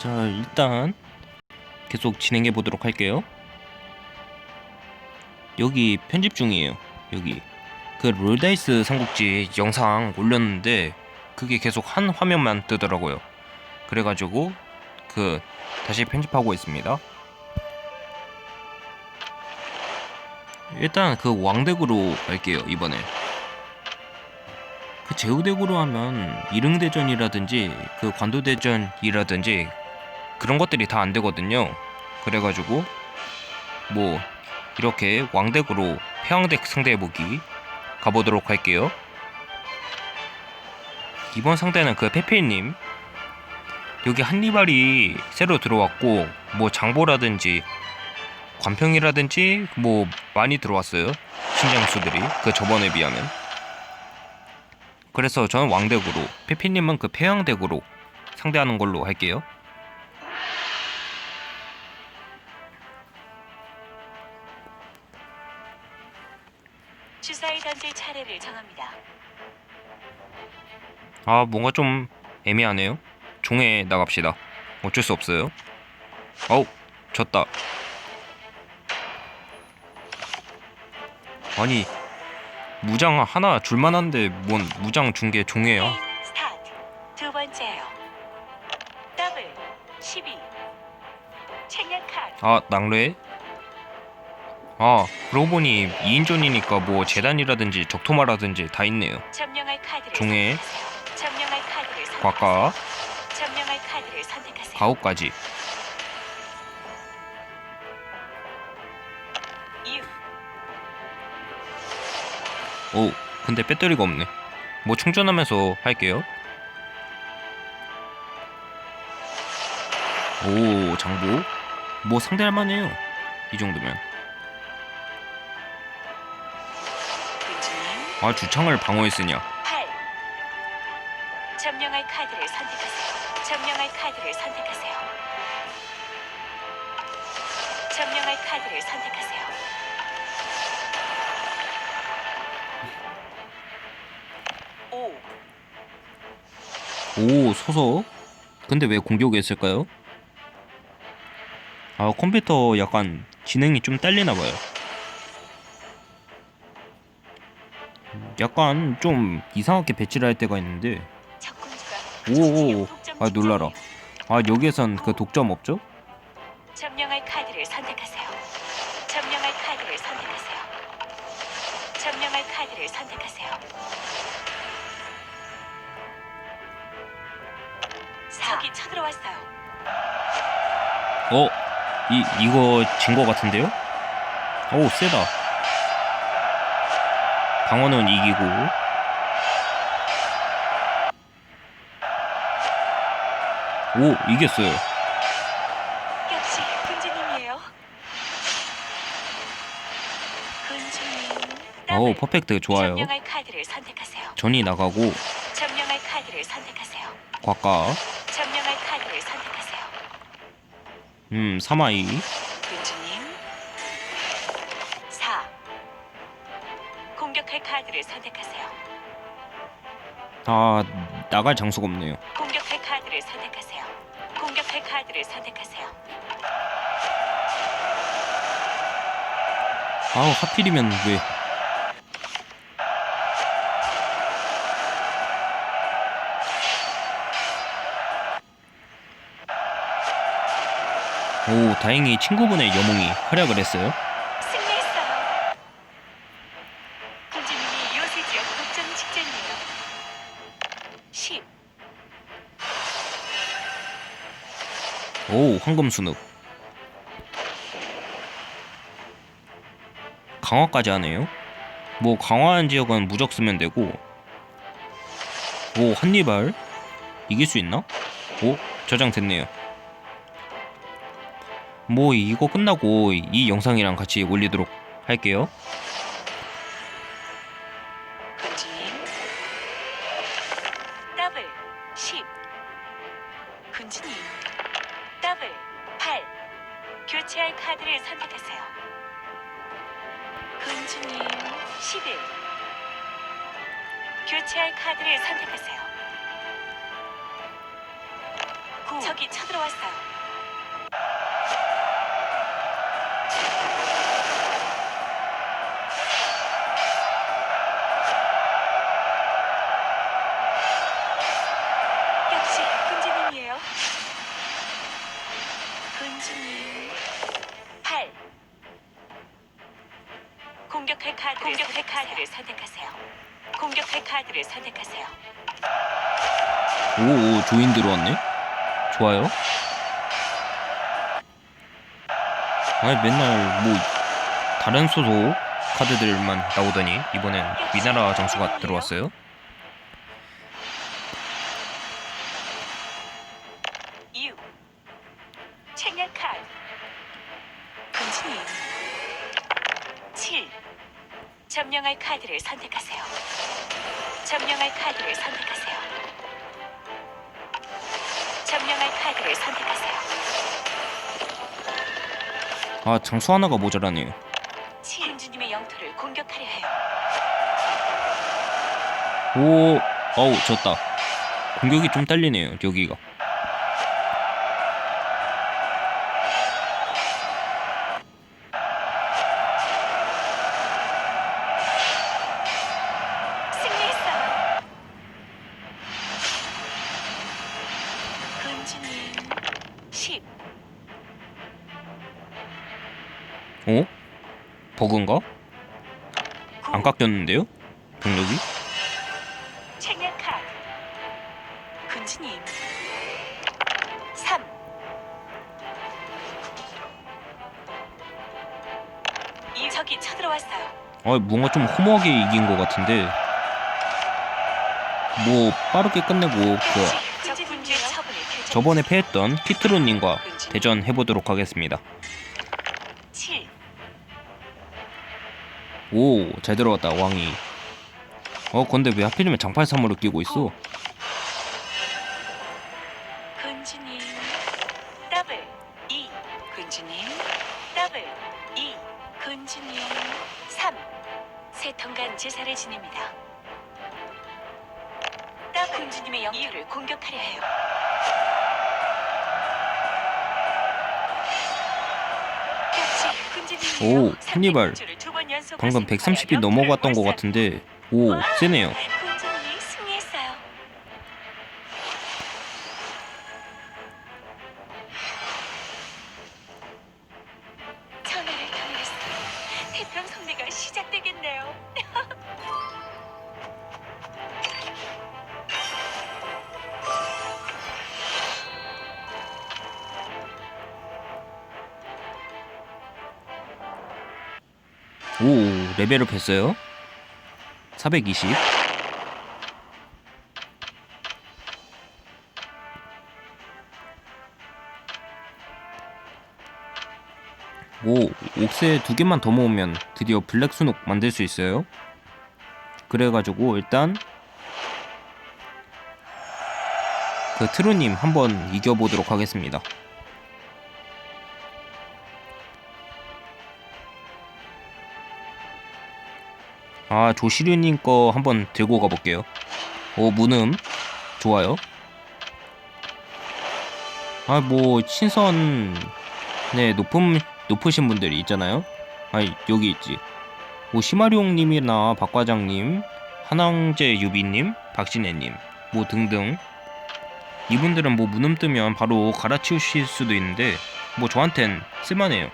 자 일단 계속 진행해 보도록 할게요. 여기 편집 중이에요. 여기 그 롤다이스 삼국지 영상 올렸는데 그게 계속 한 화면만 뜨더라고요. 그래가지고 그 다시 편집하고 있습니다. 일단 그 왕덱으로 갈게요 이번에. 그 제후덱으로 하면 이릉대전이라든지 그 관도대전이라든지 그런 것들이 다 안 되거든요. 그래가지고 뭐 이렇게 왕덱으로 패왕덱 상대해보기 가보도록 할게요. 이번 상대는 그 페페님 여기 한니발이 새로 들어왔고 뭐 장보라든지 관평이라든지 뭐 많이 들어왔어요 신장수들이 그 저번에 비하면 그래서 저는 왕덱으로 페페님은 그 패왕덱으로 상대하는 걸로 할게요 아 뭔가 좀 애매하네요 종에 나갑시다 어쩔 수 없어요 어우 졌다 아니 무장 하나 줄만한데 뭔 무장 준 게 종해야 게임 스타트. 두 번째요. 더블 12. 책략 카드. 아 낭뢰? 아 그러고 보니 2인존이니까 뭐 재단이라든지 적토마라든지 다 있네요 점령할 카드를 종에 선택하세요. 점령할 카드를 선택하세요. 가오까지. 6. 오 근데 배터리가 없네. 뭐 충전하면서 할게요. 오 장보 뭐 상대할 만해요. 이 정도면. 아 주창을 방어했으냐. 8. 점령할 카드를 선택하세요. 점령할 카드를 선택하세요. 점령할 카드를 선택하세요. 오. 오 소속 근데 왜 공격했을까요? 아 컴퓨터 약간 지능이 좀 딸리나 봐요 약간 좀 이상하게 배치를 할 때가 있는데 오오 독점 아 놀라라. 아 여기에선 그 독점 없죠? 점령할 카드를 선택하세요. 점령할 카드를 선택하세요. 점령할 카드를 선택하세요. 4. 적이 쳐들어왔어요. 어? 이, 이거 진 거 같은데요? 오 세다 강원은 이기고 오 이겼어요 역시 군주님이에요. 군주님. 오. 퍼펙트 좋아요 점령할 카드를 선택하세요. 전이 나가고 점령할 카드를 선택하세요. 곽가 점령할 카드를 선택하세요. 음 사마이 군주님. 4. 공격할 카드를 선택하세요. 아 나갈 장소가 없네요 공격할 카드를 선택하세요. 공격할 카드를 선택하세요. 아우 하필이면 왜 오, 다행히 친구분의 여몽이 활약을 했어요. 황금순흙. 강화까지 하네요. 뭐 강화한 지역은 무적 쓰면 되고. 오, 한니발. 이길 수 있나? 오, 저장됐네요. 뭐 이거 끝나고 이 영상이랑 같이 올리도록 할게요. 카드를 선택하세요. 오오 조인 들어왔네. 좋아요. 아니 맨날 뭐 다른 소속 카드들만 나오더니 이번엔 위나라 장수가 들어왔어요. 6. 책략 카드. 군주님. 7. 점령할 카드를 선택하세요. 점령할 카드를 선택하세요. 점령할 카드를 선택하세요. 아 장수 하나가 모자라네요. 7. 군주님의 영토를 공격하려 해요. 오 어우 졌다. 공격이 좀 딸리네요 여기가. 어? 버그인가? 9. 안 깎였는데요? 병력이? 책략 카드. 군주님. 3. 이 적이 쳐들어왔어요. 아 뭔가 좀 허무하게 이긴 것 같은데 뭐 빠르게 끝내고 그. 저번에 패했던 키트로님과 대전 해보도록 하겠습니다. 오 잘 들어갔다 왕이. 어 근데 왜 하필이면 장팔 3으로 끼고 있어? 군주님. 더블 2. 군주님. 더블 2. 군주님. 3. 세 통간 제사를 지냅니다. 더블 군주님의 영토를 공격하려 해요. 역시 군주님이요. 오, 한니발. 방금 생성하여 130이 영토를 넘어갔던 것 같은데 오 세네요. 오 레벨업 했어요. 420. 오 옥새 두 개만 더 모으면 드디어 블랙 순옥 만들 수 있어요. 그래가지고 일단 그 트루님 한번 이겨보도록 하겠습니다. 아 조시류님 거 한번 들고 가볼게요. 오 문음 좋아요. 아 뭐 신선 네 높은 높으신 분들이 있잖아요. 아 여기 있지. 뭐 시마룡님이나 박 과장님, 한왕재 유비님, 박신혜님 뭐 등등 이분들은 뭐 문음 뜨면 바로 갈아치우실 수도 있는데 뭐 저한텐 쓸만해요.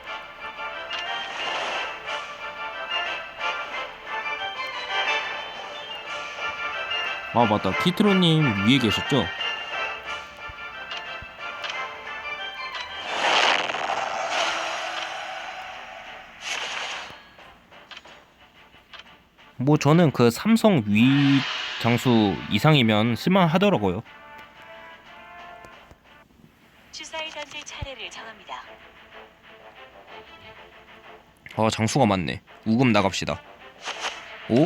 아 맞다 키트로님 위에 계셨죠? 뭐 저는 그 삼성 위 장수 이상이면 쓸만하더라고요. 주사위 던질 차례를 정합니다. 아 장수가 많네. 우금 나갑시다. 오?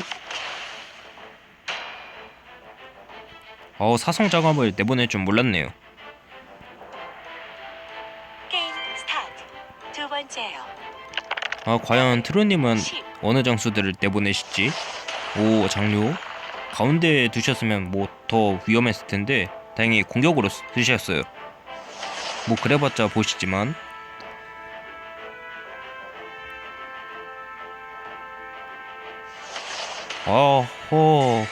어 사성 작업을 내보낼 줄 몰랐네요. 게임 스타트. 두 번째요. 아 과연 트루님은 10. 어느 장수들을 내보내실지 오 장료 가운데에 두셨으면 뭐 더 위험했을 텐데 다행히 공격으로 쓰- 쓰셨어요 뭐 그래봤자 보시지만 아, 허,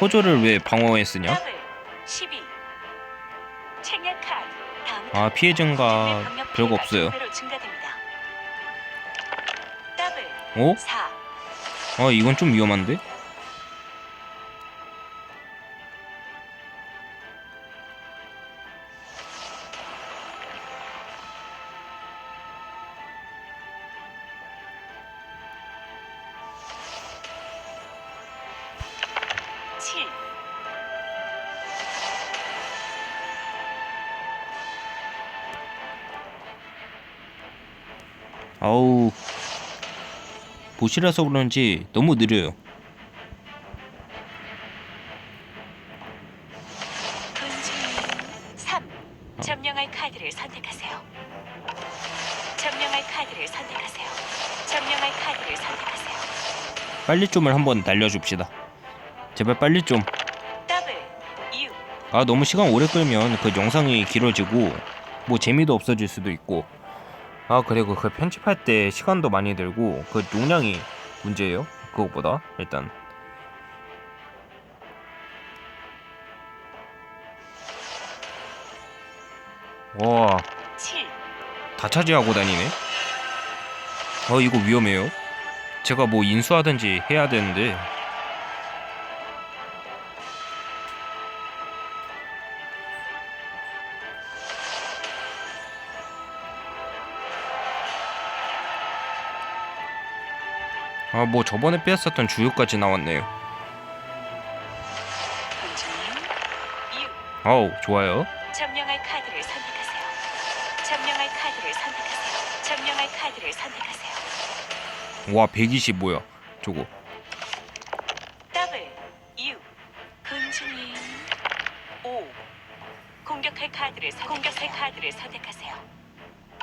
호조를 왜 방어에 쓰냐? 더블 12 책략 카드 다음 아, 피해 증가 네, 병력 별거 없어요. 배로 증가됩니다. 더블 어? 4 아, 이건 좀 위험한데? 보시라서 그런지 너무 느려요. 군주님 3 점령할 카드를 선택하세요. 점령할 카드를 선택하세요. 점령할 카드를 선택하세요. 빨리 좀을 한번 날려줍시다. 제발 빨리 좀. 더블 6아 너무 시간 오래 끌면 그 영상이 길어지고 뭐 재미도 없어질 수도 있고 아 그리고 그 편집할 때 시간도 많이 들고 그 용량이 문제예요? 그것보다 일단. 와. 다7 차지하고 다니네? 어 이거 위험해요. 제가 뭐 인수하든지 해야 되는데 아 뭐 저번에 빼앗았던 주유까지 나왔네요 군주님 6 아우 좋아요 점령할 카드를 선택하세요. 점령할 카드를 선택하세요. 점령할 카드를 선택하세요. 와 120 뭐야 저거 더블 6 군주님 5 공격할 카드를 선- 공격할 카드를 선택하세요.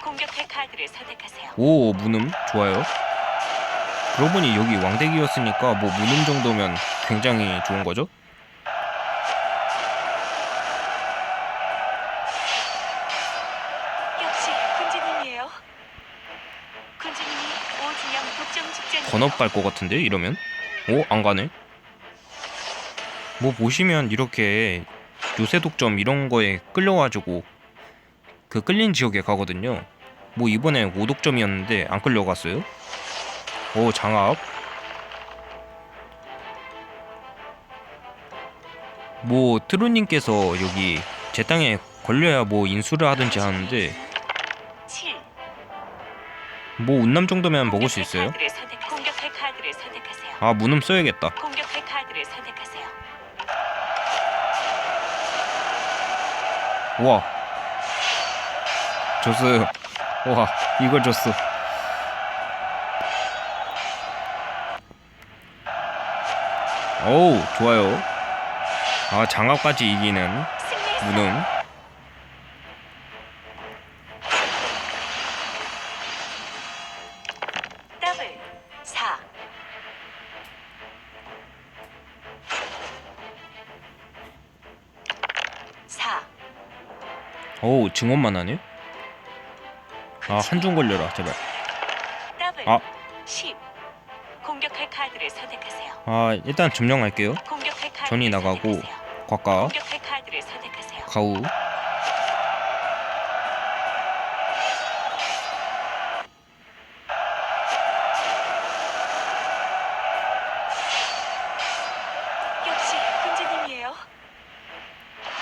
공격할 카드를 선택하세요. 오 문음 좋아요 그러고 보니 여기 왕대기였으니까 뭐 문음 정도면 굉장히 좋은 거죠? 역시 군주님이에요. 군주님이 오진영 독점 직전 건업 갈 것 같은데 이러면? 오 안 가네? 뭐 보시면 이렇게 요새 독점 이런 거에 끌려가지고 그 끌린 지역에 가거든요. 뭐 이번에 5독점이었는데 안 끌려갔어요 오 장압. 뭐 트루님께서 여기 제 땅에 걸려야 뭐 인수를 하든지 하는데 7뭐 운남 정도면 먹을 수 있어요. 아 문음 써야겠다. 공격할 카드를 선택하세요. 와. 줬어요. 와 이걸 줬어 어우 좋아요. 아 장갑까지 이기는 승리했어요. 문음 더블 4 4 어우 증원만 하네 아 한 중 걸려라 제발. 아. 10 아 일단 점령할게요 전이 나가고 선택하세요. 가우.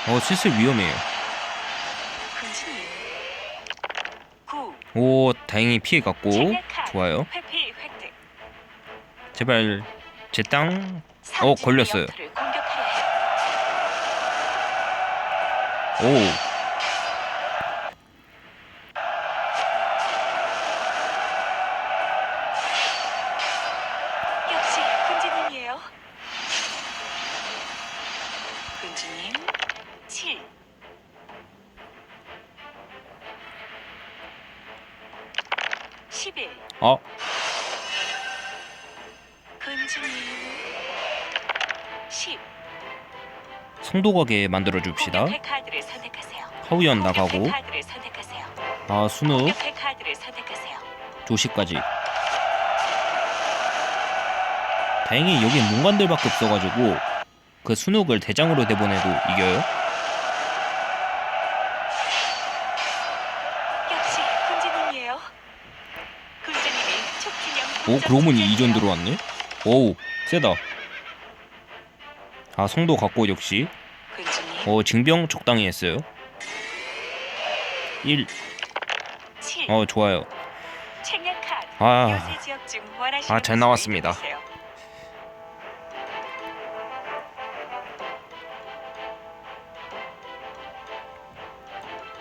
어 슬슬 위험해요 군주님. 9오 다행히 피해갔고 좋아요. 제발 제땅? 삼진 어, 걸렸어요. 오. 역 10 성도가게 만들어 줍시다. 공격할 카드를 선택하세요. 하우연 공격할 나가고. 카드를 선택하세요. 아 순우 공격할 카드를 선택하세요. 조시까지. 다행히 여기 문관들밖에 없어가지고 그 순욱을 대장으로 내보내도 이겨요. 역시 군주님이에요. 군주님이 촉진형 오 그러고 보니 이전 들어왔네. 오우 세다 아 성도 갖고 역시 어 징병 적당히 했어요 1 7어 좋아요 아 아, 잘 나왔습니다.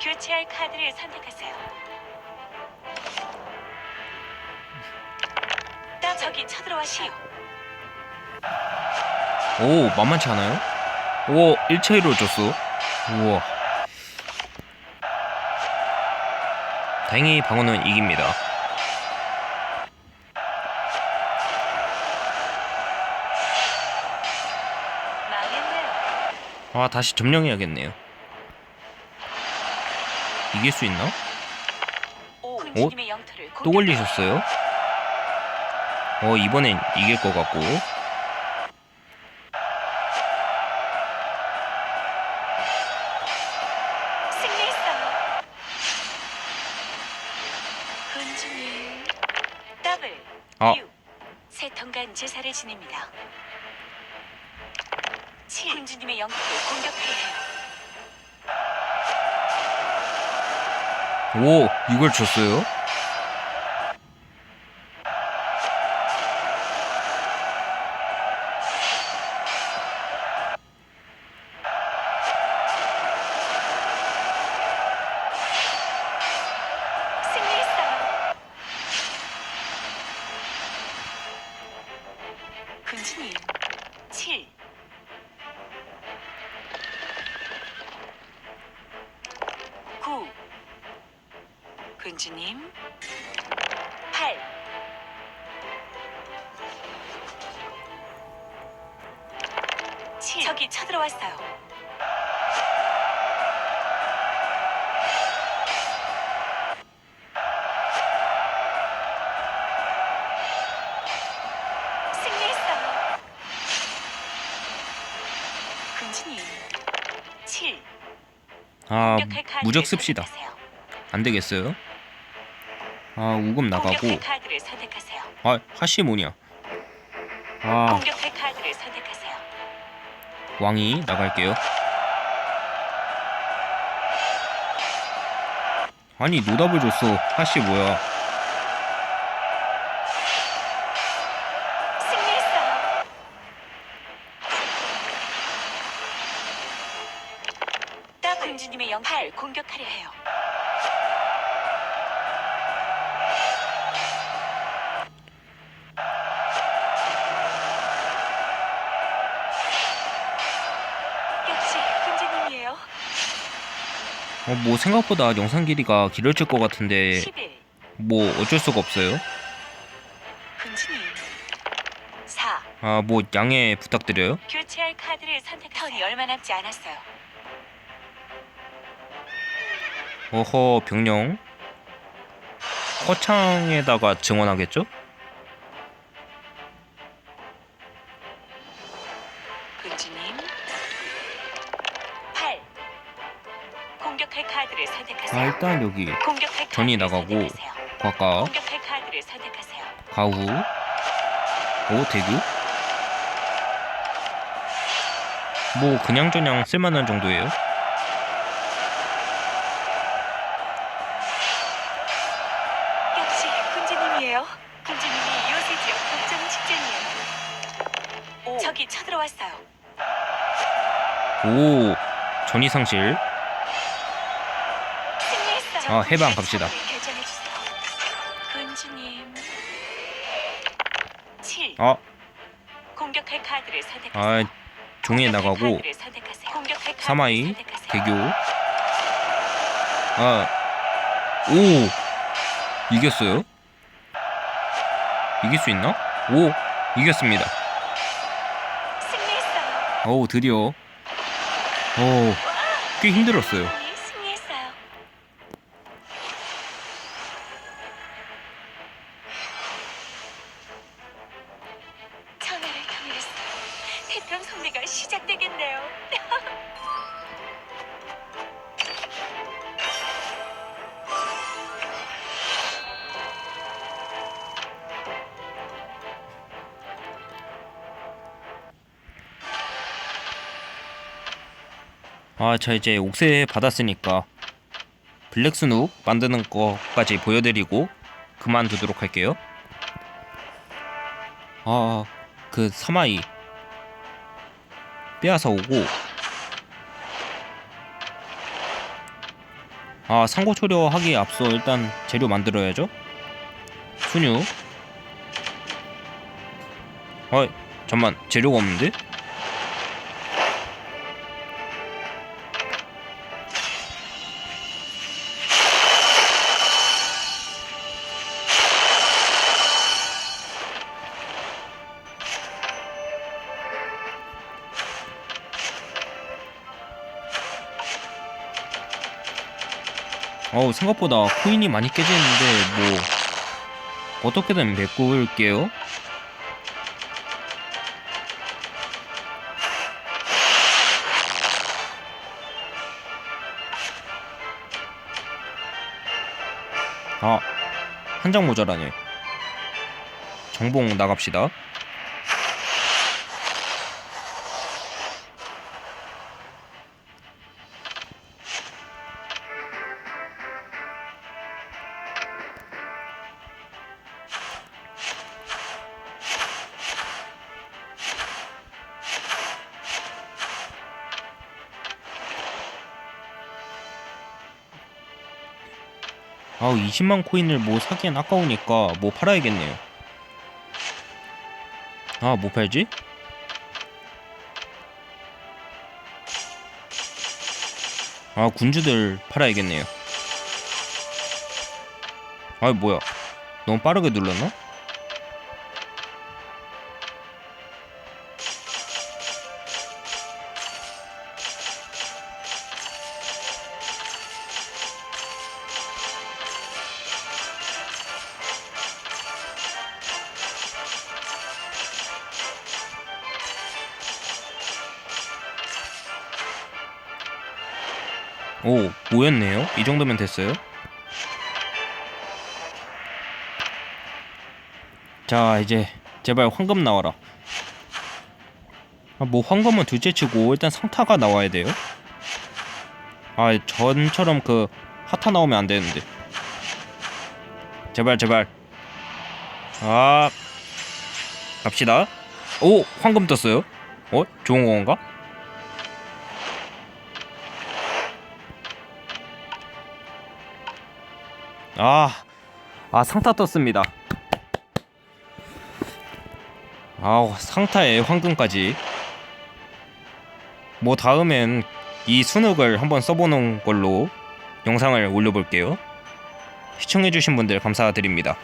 교체할 카드를 선택하세요. 딱 저기 쳐들어와시오. 오 만만치 않아요? 오 1차이로 줬어 우와 다행히 방어는 이깁니다. 아 다시 점령해야겠네요 이길 수 있나? 군주님의 영토를 또 걸리셨어요? 어 이번엔 이길 것 같고 오 이걸 줬어요? 들어왔어요. 승리했어요. 군주님 7아 공격할 카드를 무적 씁시다 선택하세요. 안 되겠어요? 아 우금 나가고 공격할 카드를 선택하세요. 아 하시 뭐냐 아 공격할. 왕이 나갈게요. 아니 노답을 줬어. 하시 뭐야 어, 뭐 생각보다 영상 길이가 길어질 것 같은데 11 뭐 어쩔 수가 없어요 군주님 4아 뭐 양해 부탁드려요 교체할 카드를 선택하세요. 턴이 얼마 남지 않았어요. 어허 병령 허창에다가 증원하겠죠? 아 일단 여기 전이 카드를 나가고 선택하세요. 과가 공격할 카드를 선택하세요. 가후 오 대규 뭐 그냥저냥 쓸만한 정도예요 역시 군주님이에요. 군주님이 요새 지역 걱정 직전이에요. 저기 쳐들어왔어요. 오 전이 상실 승리했 아, 해방 갑시다. 7아 공격할 카드를. 아, 종이에 나가고 사마이. 대교 아 오 이겼어요? 이길 수 있나? 오 이겼습니다. 어우 드디어 어꽤 힘들었어요 승리했어요. 아, 저 이제 옥새 받았으니까 블랙스눅 만드는 거까지 보여드리고 그만두도록 할게요. 아, 그 사마이 빼앗아 오고 아, 상고 초려 하기에 앞서 일단 재료 만들어야죠. 순유. 아, 잠만 재료가 없는데? 생각보다 코인이 많이 깨지는데 뭐 어떻게든 메꿀게요? 아 한 장 모자라네. 정봉 나갑시다 20만 코인을 뭐 사기엔 아까우니까 뭐 팔아야겠네요 아 뭐 팔지? 아 군주들 팔아야겠네요 아 뭐야 너무 빠르게 눌렀나? 이 정도면 됐어요? 자 이제 제발 황금 나와라. 아, 뭐 황금은 둘째치고 일단 상타가 나와야 돼요? 아 전처럼 그 하타 나오면 안 되는데. 제발 제발. 아 갑시다. 오 황금 떴어요? 어? 좋은 건가 아, 아 상타 떴습니다. 아우 상타에 황금까지. 뭐 다음엔 이 순흙을 한번 써보는 걸로 영상을 올려볼게요. 시청해주신 분들 감사드립니다.